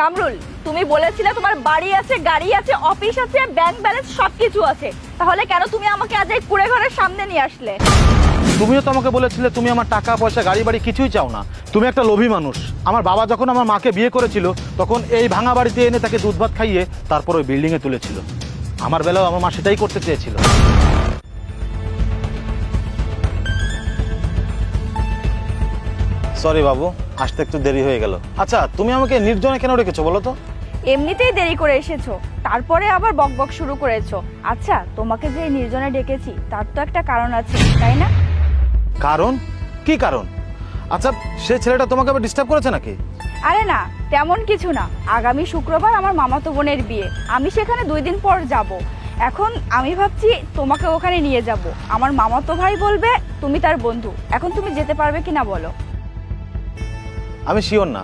কামরুল তুমি বলেছিলে তোমার বাড়ি আছে গাড়ি আছে অফিস আছে ব্যাংক ব্যালেন্স সবকিছু আছে। তাহলে কেন তুমি আমাকে আজ এই কুড়ে ঘরের সামনে নিয়ে আসলে? তুমিও তো আমাকে বলেছিলে তুমি আমার টাকা পয়সা গাড়ি বাড়ি কিছুই চাও না। তুমি একটা লোভী মানুষ। আমার বাবা যখন আমার মাকে বিয়ে করেছিল তখন এই ভাঙা বাড়িতে এনে তাকে দুধ ভাত খাইয়ে তারপর ওই বিল্ডিংয়ে তুলেছিল। আমার বেলাও আমার মা সেটাই করতে চেয়েছিল। সরি বাবু। আসতে একটু দেরি হয়ে গেল। আচ্ছা তুমি আমাকে নির্জনে কেন রেখেছো বলো তো? এমনিতেই দেরি করে এসেছ। তারপরে আবার বকবক শুরু করেছ। আচ্ছা তোমাকে যে নির্জনে ডেকেছি তার তো একটা কারণ আছে তাই না? কারণ? কি কারণ? আচ্ছা সে ছেলেটা তোমাকে আবার ডিস্টার্ব করেছে নাকি? আরে না তেমন কিছু না। আগামী শুক্রবার আমার মামাতো বোনের বিয়ে। আমি সেখানে দুই দিন পর যাব। এখন আমি ভাবছি তোমাকে ওখানে নিয়ে যাব। আমার মামাতো ভাই বলবে তুমি তার বন্ধু। এখন তুমি যেতে পারবে কিনা বলো? আমি শিওর না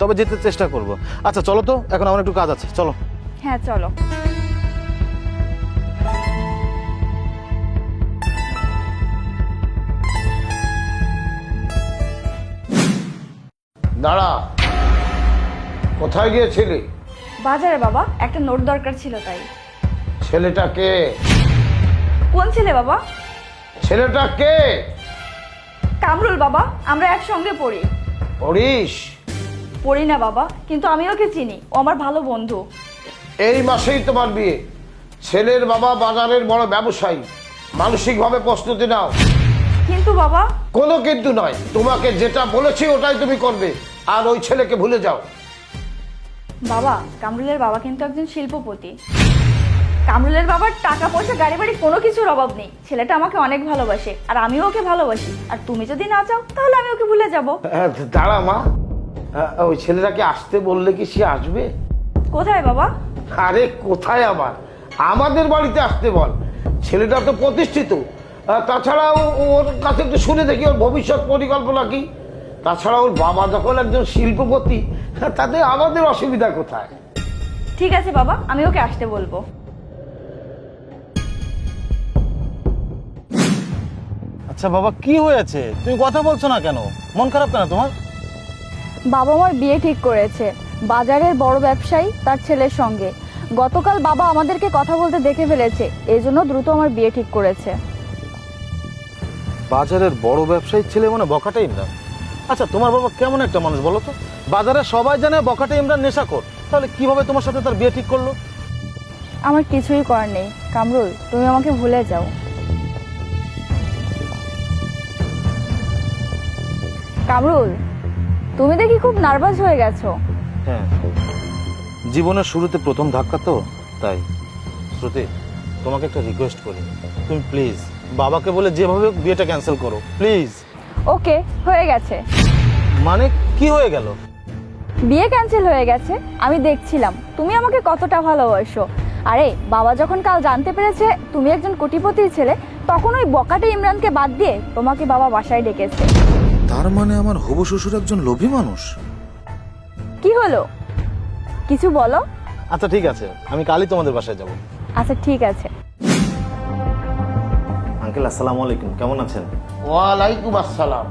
তবে যেতে চেষ্টা করব। আচ্ছা চলো তো এখন আমার একটু কাজ আছে চলো। হ্যাঁ চলো। দাঁড়া কোথায় গিয়েছিলি? বাজারে বাবা একটা নোট দরকার ছিল তাই। ছেলেটাকে কোন ছেলে বাবা? ছেলেটা কে? কামরুল বাবা আমরা একসঙ্গে পড়ি। পড়িস? পড়ি না বাবা কিন্তু আমি ওকে চিনি ও আমার ভালো বন্ধু। এই মাসেই তোমার বিয়ে। ছেলের বাবা বাজারের বড় ব্যবসায়ী। মানসিকভাবে প্রস্তুতি নাও। কিন্তু বাবা কোনো কিন্তু নয়। তোমাকে যেটা বলেছি ওটাই তুমি করবে। আর ওই ছেলেকে ভুলে যাও। বাবা কামরুলের বাবা কিন্তু একজন শিল্পপতি। কামরুলের বাবার টাকা পয়সা গাড়ি বাড়ি কোনো কিছুর অভাব নেই। ছেলেটা আমাকে অনেক ভালোবাসে আর আমিও ওকে ভালোবাসি। আর তুমি যদি না চাও তাহলে আমি ওকে ভুলে যাব। হ্যাঁ, দাঁড়া মা। ওই ছেলেটাকে আসতে বললে কি সে আসবে? কোথায় বাবা? আরে কোথায় আবার? আমাদের বাড়িতে আসতে বল। ছেলেটা তো প্রতিষ্ঠিত। তাছাড়া ওর কাছে একটু শুনে দেখি ওর ভবিষ্যৎ পরিকল্পনা কি? তাছাড়া ওর বাবা যখন একজন শিল্পপতি তাতে আমাদের অসুবিধা কোথায়? ঠিক আছে বাবা আমি ওকে আসতে বলব। আচ্ছা বাবা কি হয়েছে? তুমি কথা বলছো না কেন? মন খারাপ কেন তোমার? বাবা আমার বিয়ে ঠিক করেছে। বাজারের বড় ব্যবসায়ী তার ছেলের সঙ্গে। গতকাল বাবা আমাদেরকে কথা বলতে দেখে ফেলেছে। এই জন্য দ্রুত আমার বিয়ে ঠিক করেছে। বাজারের বড় ব্যবসায়ী ছেলে মানে বকাটা ইমরান। আচ্ছা তোমার বাবা কেমন একটা মানুষ বলো তো? বাজারে সবাই জানে বকাটা ইমরান নেশাখোর। তাহলে কীভাবে তোমার সাথে তার বিয়ে ঠিক করল? আমার কিছুই করার নেই। কামরুল তুমি আমাকে ভুলে যাও। কামরুল তুমি দেখি খুব নার্ভাস হয়ে গেছো। হ্যাঁ। জীবনের শুরুতে প্রথম ধাক্কা তো তাই। শ্রুতি তোমাকে একটা রিকোয়েস্ট করি। তুমি প্লিজ বাবাকে বলে যেভাবে বিয়েটা ক্যান্সেল করো প্লিজ ওকে হয়ে গেছে। মানে কি হয়ে গেল? বিয়ে ক্যান্সেল হয়ে গেছে আমি দেখছিলাম। তুমি আমাকে কতটা ভালোবাসো। আরে বাবা যখন কাল জানতে পেরেছে তুমি একজন কোটিপতির ছেলে তখন ওই বকাটে ইমরানকে বাদ দিয়ে তোমাকে বাবা বাসায় ডেকেছে। তার মানে আমার হবু শ্বশুর একজন লোভী মানুষ? কি হলো? কিছু বলো। আচ্ছা ঠিক আছে। আমি কালই তোমাদের বাসায় যাব। আচ্ছা ঠিক আছে। আঙ্কেল আসসালামু আলাইকুম। কেমন আছেন? ওয়ালাইকুম আসসালাম।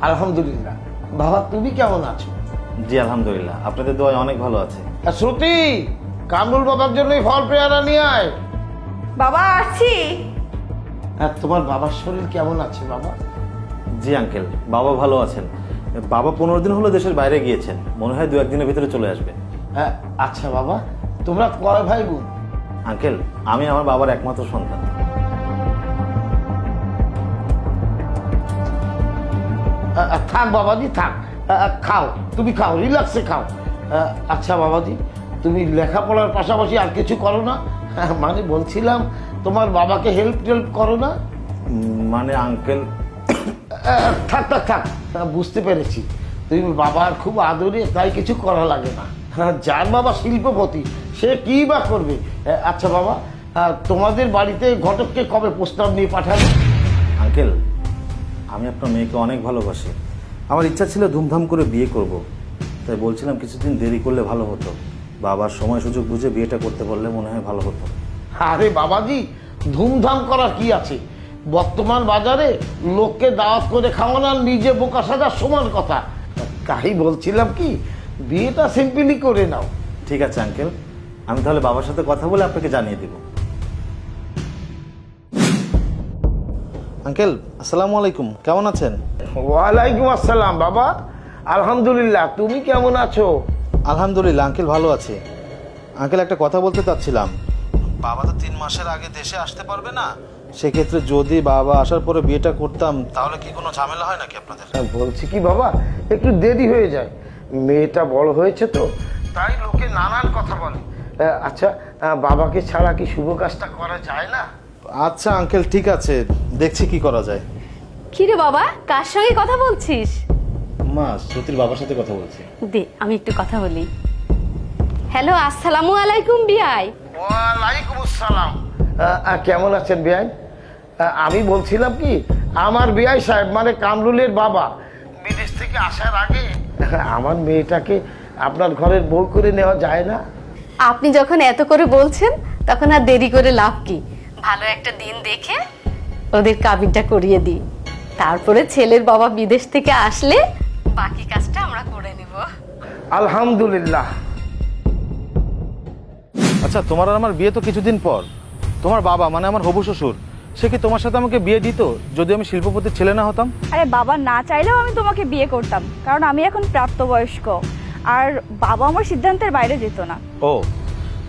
আলহামদুলিল্লাহ। বাবা তুমি কেমন আছো? জি আলহামদুলিল্লাহ। আপনাদের দোয়ায় অনেক ভালো আছে। আর শ্রুতি কামরুল বাবার জন্যই ফল পেয়ারা নিয়ে আয়। বাবা আসছি। আর তোমার বাবার শরীর কেমন আছে বাবা? জি আঙ্কেল বাবা ভালো আছেন। বাবা পনেরো দিন হলো দেশের বাইরে গিয়েছেন। মনে হয় দু একদিনের ভিতরে চলে আসবে। হ্যাঁ আচ্ছা বাবা। তোমরা কয় ভাই বোন আঙ্কেল আমি আমার বাবার একমাত্র সন্তান। থাক বাবাজি থাক। খাও। তুমি খাও রিল্যাক্সে খাও। আচ্ছা বাবাজি তুমি লেখাপড়ার পাশাপাশি আর কিছু করো না? হ্যাঁ, মানে বলছিলাম তোমার বাবাকে হেল্প টেল্প করো না? মানে আঙ্কেল থাক থাক থাক বুঝতে পেরেছি। তুমি বাবার খুব আদরে তাই কিছু করা লাগে না। হ্যাঁ, যার বাবা শিল্পপতি সে কি বা করবে? আচ্ছা বাবা তোমাদের বাড়িতে ঘটককে কবে প্রস্তাব নিয়ে পাঠাবে? আঙ্কেল আমি আপনার মেয়েকে অনেক ভালোবাসি। আমার ইচ্ছা ছিল ধুমধাম করে বিয়ে করব। তাই বলছিলাম কিছুদিন দেরি করলে ভালো হতো। বাবার সময় সুযোগ বুঝে বিয়েটা করতে পারলে মনে হয় ভালো হতো। আরে বাবাজি ধুমধাম করার কি আছে? বর্তমান বাজারে লোককে দাওয়াত করে খাওয়ানো আর নিজে বোকা সাজার সমান কথা। তাই বলছিলাম কি বিয়েটা সিম্পলি করে নাও। ঠিক আছে আঙ্কেল আমি তাহলে বাবার সাথে কথা বলে আপনাকে জানিয়ে দেব। আঙ্কেল আসসালামু আলাইকুম। কেমন আছেন? ওয়ালাইকুম আসসালাম বাবা। আলহামদুলিল্লাহ তুমি কেমন আছো? আলহামদুলিল্লাহ আঙ্কেল ভালো আছে। আঙ্কেল একটা কথা বলতে চাচ্ছিলাম। বাবা তো তিন মাসের আগে দেশে আসতে পারবে না। সেক্ষেত্রে যদি বাবা আসার পরে বিয়েটা করতাম তাহলে কি কোনো ঝামেলা হয় নাকি আপনাদের? হ্যাঁ, বলছি কি বাবা একটু দেরি হয়ে যায়। মেয়েটা বড় হয়েছে তো তাই লোকে নানান কথা বলে। আচ্ছা বাবাকে ছাড়া কি শুভ কাজটা করা যায় না? আচ্ছা আঙ্কেল ঠিক আছে। দেখছি কি করা যায়। কিরে বাবা কার সঙ্গে কথা বলছিস? মা শ্রুতির বাবার সাথে কথা বলছি। দে আমি একটু কথা বলি। হ্যালো আসসালামু আলাইকুম বিআই। ওয়ালাইকুম আসসালাম। কেমন আছেন বিআই? আমি বলছিলাম কি আমার বিআই সাহেব মানে কামরুলের বাবা। বিদেশ থেকে আসার আগে? আমার মেয়েটাকে আপনার ঘরের বউ করে নেওয়া যায় না। আপনি যখন এত করে বলছেন তখন আর দেরি করে লাভ কি? ভালো একটা দিন দেখে ওদের কাবিনটা করিয়ে দিই। তারপরে ছেলের বাবা বিদেশ থেকে আসলে বাকি কাজটা আমরা করে নেব। আলহামদুলিল্লাহ। আচ্ছা তোমার আর আমার বিয়ে তো কিছুদিন পর। তোমার বাবা মানে আমার হবু শ্বশুর সে কি তোমার সাথে আমাকে বিয়ে দিত যদি আমি শিল্পপতির ছেলে না হতাম? আরে বাবা না চাইলেও আমি তোমাকে বিয়ে করতাম কারণ আমি এখন প্রাপ্তবয়স্ক। আর বাবা আমার সিদ্ধান্তের বাইরে যেত না। ও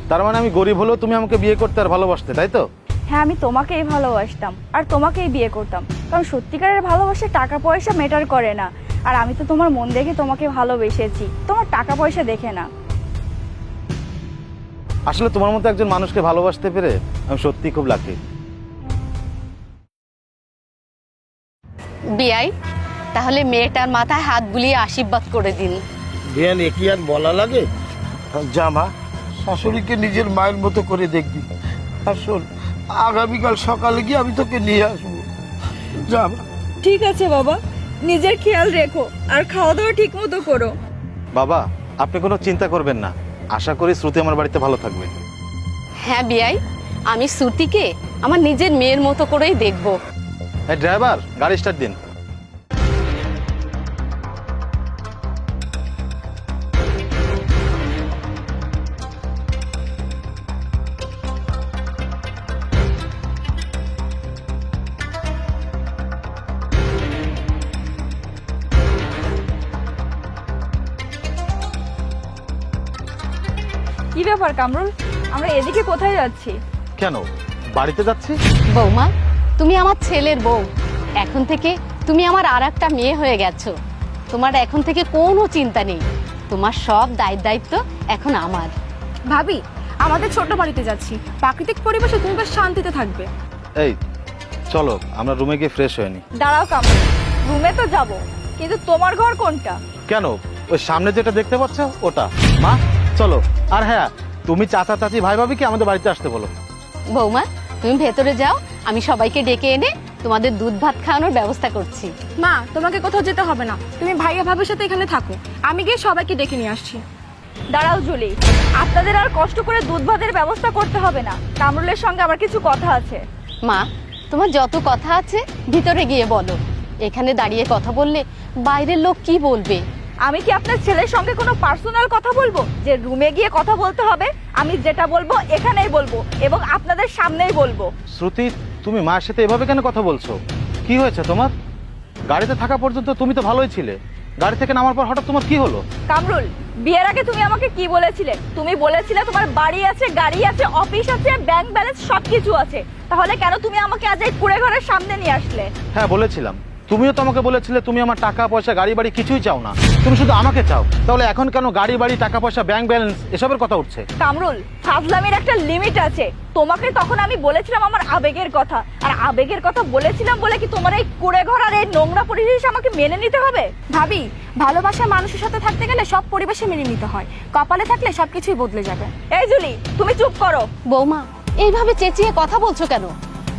তার মানে আমি গরিব হলেও তুমি আমাকে বিয়ে করতে আর ভালোবাসতে তাই তো? হ্যাঁ আমি তোমাকেই ভালোবাসতাম আর তোমাকেই বিয়ে করতাম কারণ সত্যিকারের ভালোবাসা টাকা পয়সা ম্যাটার করে না। আর আমি তো তোমার মন দেখে তোমাকে ভালোবেসেছি তোমার টাকা পয়সা দেখে না। আসলে তোমার মতো একজন মানুষকে ভালোবাসতে পেরে আমি সত্যি খুব লাকি বিআই তাহলে মেয়েটার মাথায় হাত বুলিয়ে আশীর্বাদ করে দিন। বিয়ান এ কি আর বলা লাগে? জামা শাশুড়িকে নিজের মায়ের মতো করে দেখবি। আর শোন আগামীকাল সকালে গিয়ে আমি তোকে নিয়ে আসব। জামা ঠিক আছে বাবা নিজের খেয়াল রেখো আর খাওয়া দাওয়া ঠিক মতো করো। বাবা আপনি কোনো চিন্তা করবেন না। আশা করি শ্রুতি আমার বাড়িতে ভালো থাকবে। হ্যাঁ বিআই আমি শ্রুতিকে আমার নিজের মেয়ের মতো করেই দেখব। এই ড্রাইভার গাড়ি স্টার্ট দিন। কি ব্যাপার কামরুল? আমরা এদিকে কোথায় যাচ্ছি? কেন? বাড়িতে যাচ্ছি? বৌমা তুমি আমার ছেলের বউ। এখন থেকে তুমি আমার আর একটা মেয়ে হয়ে গেছো। তোমার এখন থেকে কোনো চিন্তা নেই। তোমার সব দায় দায়িত্ব এখন আমার। ভাবি আমাদের ছোট বাড়িতে যাচ্ছি। প্রাকৃতিক পরিবেশে তুমি বেশ শান্তিতে থাকবে। এই চলো আমরা রুমে গিয়ে ফ্রেশ হয়ে নি। দাঁড়াও কামরুল রুমে তো যাব কিন্তু তোমার ঘর কোনটা? কেন? ওই সামনে যেটা দেখতে পাচ্ছ ওটা। মা চলো। আর হ্যাঁ তুমি চাচা চাচি ভাই ভাবি কি আমাদের বাড়িতে আসতে বলো। বৌমা তুমি ভেতরে যাও আমি সবাইকে ডেকে এনে তোমাদের দুধ ভাত খাওয়ানোর ব্যবস্থা করছি। মা তোমাকে কোথাও যেতে হবে না। তুমি ভাইয়া ভাবের সাথে এখানে থাকো। আমি গিয়ে সবাইকে ডেকে নিয়ে আসছি। দাঁড়াও জুলি। আপনাদের আর কষ্ট করে দুধ ভাতের ব্যবস্থা করতে হবে না। কামরুলের সঙ্গে আমার কিছু কথা আছে। মা তোমার যত কথা আছে ভিতরে গিয়ে বলো। এখানে দাঁড়িয়ে কথা বললে বাইরের লোক কি বলবে? আমি কি আপনার ছেলের সঙ্গে কোনো পার্সোনাল কথা বলব? যে রুমে গিয়ে কথা বলতে হবে আমি যেটা বলব এখানেই বলব এবং আপনাদের সামনেই বলব। শ্রুতি তুমি মায়ের সাথে এভাবে কেন কথা বলছো? কি হয়েছে তোমার? গাড়িতে থাকা পর্যন্ত তুমি তো ভালোই ছিলে। গাড়ি থেকে নামার পর হঠাৎ তোমার কি হলো? কামরুল বিয়ের আগে তুমি আমাকে কি বলেছিলে? তুমি বলেছিলে তোমার বাড়ি আছে গাড়ি আছে অফিস আছে ব্যাংক ব্যালেন্স সবকিছু আছে। তাহলে কেন তুমি আমাকে আজ এই কুড়ে ঘরের সামনে নিয়ে আসলে? হ্যাঁ বলেছিলাম। তুমিও তো আমাকে বলেছিলে তুমি আমার টাকা পয়সা গাড়ি বাড়ি কিছুই চাও না। তুমি শুধু আমাকে চাও। তাহলে এখন কেন গাড়ি বাড়ি টাকা পয়সা ব্যাংক ব্যালেন্স এসবের কথা উঠছে? কামরুল ফাজলামির একটা লিমিট আছে। তোমাকে তখন আমি বলেছিলাম আমার আবেগের কথা। আর আবেগের কথা বলেছিলাম বলে কি তোমার এই কুড়ে ঘর আর এই নোংরা পরিবেশ আমাকে মেনে নিতে হবে? ভাবি ভালোবাসার মানুষের সাথে থাকতে গেলে সব পরিবেশে মেনে নিতে হয়। কপালে থাকলে সবকিছুই বদলে যাবে। এই জুলি তুমি চুপ করো। বৌমা এইভাবে চেঁচিয়ে কথা বলছো কেন?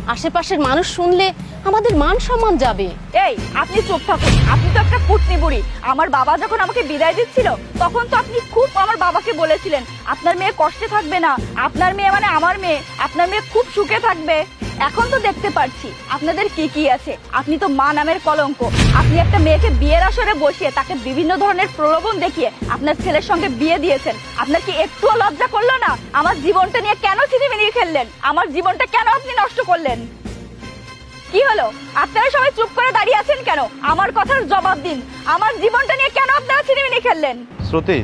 আশেপাশের মানুষ শুনলে আমাদের মান সম্মান যাবে। এই, আপনি চোখ থাকুন। আপনি তো একটা পুটনি বুড়ি। আমার বাবা যখন আমাকে বিদায় দিচ্ছিল, তখন তো আপনি খুব আমার বাবাকে বলেছিলেন, আপনার মেয়ে কষ্টে থাকবে না। আপনার মেয়ে মানে আমার মেয়ে। আপনার মেয়ে খুব সুখে থাকবে। এখন তো দেখতে পারছি আপনাদের কি কি আছে। আপনি তো মা নামের কলঙ্ক। আপনি একটা মেয়েকে বিয়ের আসরে বসিয়ে তাকে বিভিন্ন ধরনের প্রলোভন দেখিয়ে আপনার ছেলের সঙ্গে বিয়ে দিয়েছেন। আপনার কি একটুও লজ্জা করল না? আমার জীবনটা নিয়ে কেন চিনিমিনি খেললেন আমার জীবনটা কেন আপনি নষ্ট করলেন? কি হলো? আপনারা সবাই চুপ করে দাঁড়িয়ে আছেন কেন? আমার কথার জবাব দিন। আমার জীবনটা নিয়ে কেন আপনারা চিনিমিনি খেললেন শ্রুতি,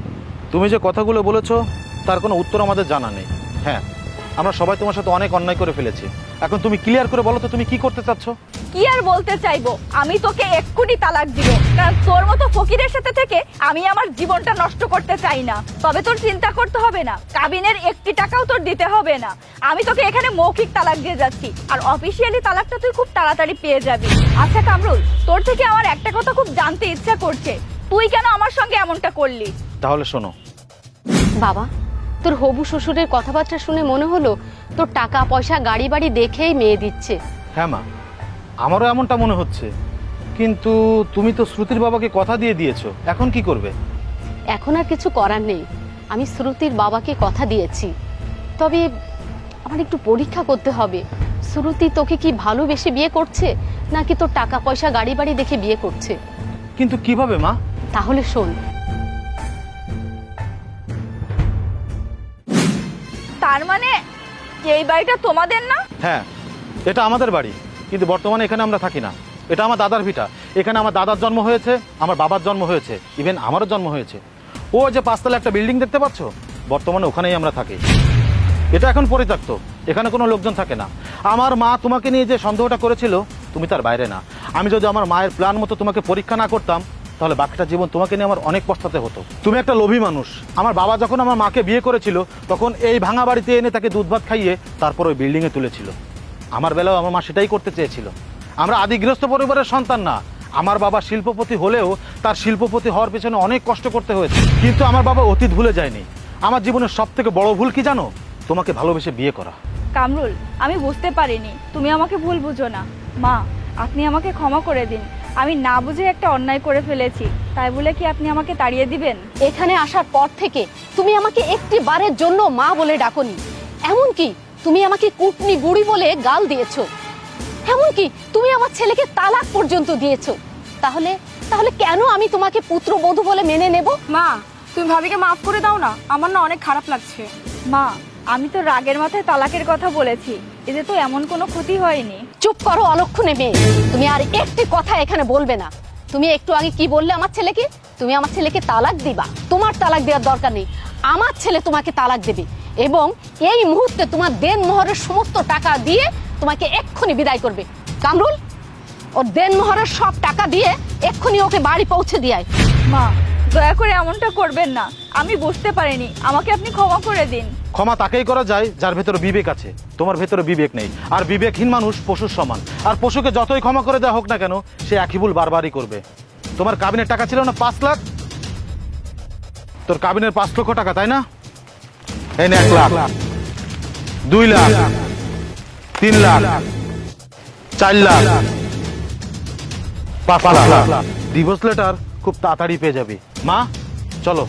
তুমি যে কথাগুলো বলেছ, তার কোনো উত্তর আমাদের জানা নেই। হ্যাঁ আমরা সবাই তোমার সাথে অনেক অন্যায় করে ফেলেছি। এখন তুমি ক্লিয়ার করে বলো তো তুমি কি করতে চাচ্ছ? কি আর বলতে চাইব? আমি তোকে এক্ষুনি তালাক দিব। কারণ তোর মতো ফকিরের সাথে থেকে আমি আমার জীবনটা নষ্ট করতে চাই না। তবে তোর চিন্তা করতে হবে না। কাবিনের একটি টাকাও তোর দিতে হবে না। আমি তোকে এখানে মৌখিক তালাক দিয়ে যাচ্ছি। আর অফিসিয়ালি তালাকটা তুই খুব তাড়াতাড়ি পেয়ে যাবি। আচ্ছা কামরুল তোর থেকে আমার একটা কথা খুব জানতে ইচ্ছা করছে। তুই কেন আমার সঙ্গে এমনটা করলি? তাহলে শোনো। বাবা তোর হবু শ্বশুরের কথাবার্তা শুনে মনে হলো তোর টাকা পয়সা গাড়ি বাড়ি দেখেই মেয়ে দিচ্ছে। হ্যাঁ মা আমারও এমনটা মনে হচ্ছে। কিন্তু তুমি তো শ্রুতির বাবাকে কথা দিয়ে দিয়েছ এখন কি করবে? এখন আর কিছু করার নেই। আমি শ্রুতির বাবাকে কথা দিয়েছি। তবে আমার একটু পরীক্ষা করতে হবে। শ্রুতি তোকে কি ভালোবেসে বিয়ে করছে নাকি তোর টাকা পয়সা গাড়ি বাড়ি দেখে বিয়ে করছে? কিন্তু কীভাবে মা? তাহলে শোন তার মানে এই বাড়িটা তোমাদের না? হ্যাঁ এটা আমাদের বাড়ি, কিন্তু বর্তমানে এখানে আমরা থাকি না। এটা আমার দাদার ভিটা। এখানে আমার দাদার জন্ম হয়েছে, আমার বাবার জন্ম হয়েছে ইভেন আমারও জন্ম হয়েছে। ও যে পাঁচতলা একটা বিল্ডিং দেখতে পাচ্ছ? বর্তমানে ওখানেই আমরা থাকি। এটা এখন পরিত্যক্ত। এখানে কোনো লোকজন থাকে না। আমার মা তোমাকে নিয়ে যে সন্দেহটা করেছিল, তুমি তার বাইরে না। আমি যদি আমার মায়ের প্ল্যান মতো তোমাকে পরীক্ষা না করতাম তাহলে বাকিটা জীবন তোমাকে নিয়ে আমার অনেক পস্তাতে হতো। তুমি একটা লোভী মানুষ। আমার বাবা যখন আমার মাকে বিয়ে করেছিল, তখন এই ভাঙা বাড়িতে এনে তাকে দুধ ভাত খাইয়ে তারপর ওই বিল্ডিংয়ে তুলেছিল। আমার বেলাও আমার মা সেটাই করতে চেয়েছিল। আমরা আদি গৃহস্থ পরিবারের সন্তান না। আমার বাবা শিল্পপতি হলেও তার শিল্পপতি হওয়ার পেছনে অনেক কষ্ট করতে হয়েছে। কিন্তু আমার বাবা অতীত ভুলে যায়নি। আমার জীবনের সব থেকে বড় ভুল কি জানো? তোমাকে ভালোবেসে বিয়ে করা। কামরুল, আমি বুঝতে পারিনি। তুমি আমাকে ভুল বুঝো না। মা, আপনি আমাকে ক্ষমা করে দিন। আমি না বুঝে একটা অন্যায় করে ফেলেছি। তাই বলে কি আপনি আমাকে তাড়িয়ে দিবেন? এখানে আসার পর থেকে তুমি আমাকে একটি বারের জন্য মা বলে ডাকনি। এমনকি তুমি আমাকে কুটনি বুড়ি বলে গাল দিয়েছ। এমনকি তুমি আমার ছেলেকে তালাক পর্যন্ত দিয়েছ। তাহলে তাহলে কেন আমি তোমাকে পুত্রবধূ বলে মেনে নেব? মা তুমি ভাবিকে মাফ করে দাও না। আমার না অনেক খারাপ লাগছে। মা আমি তো রাগের মাথায় তালাকের কথা বলেছি। এতে তো এমন কোনো ক্ষতি হয়নি। চুপ করো, অলক্ষণে মেয়ে। তুমি আর একটি কথা এখানে বলবে না। তুমি একটু আগে কি বললে আমার ছেলেকে? তুমি আমার ছেলেকে তালাক দিবা। তোমার তালাক দেওয়ার দরকার নেই। আমার ছেলে তোমাকে তালাক দেবে এবং এই মুহূর্তে তোমার দেন মোহরের সমস্ত টাকা দিয়ে তোমাকে এক্ষুনি বিদায় করবে। কামরুল, ওর দেন মোহরের সব টাকা দিয়ে এক্ষুনি ওকে বাড়ি পৌঁছে দিয়ায় মা, দয়া করে এমনটা করবেন না। আমি বুঝতে পারিনি। আমাকে আপনি ক্ষমা করে দিন। ক্ষমা তাকেই করা যায় যার ভেতরে বিবেক আছে। তোমার ভেতরে বিবেক নেই। আর বিবেকহীন মানুষ পশুর সমান। আর পশুকে যতই ক্ষমা করে দেওয়া হোক না কেন, সে একই ভুল বারবারই করবে। তোমার কাবিনের টাকা ছিল না পাঁচ লাখ? তোর কাবিনের পাঁচ লক্ষ টাকা, তাই না? এই নে এক লাখ। দুই লাখ। তিন লাখ। চার লাখ। পাঁচ লাখ। ডিভোর্স লেটার খুব তাড়াতাড়ি পেয়ে যাবি। মা, চলো।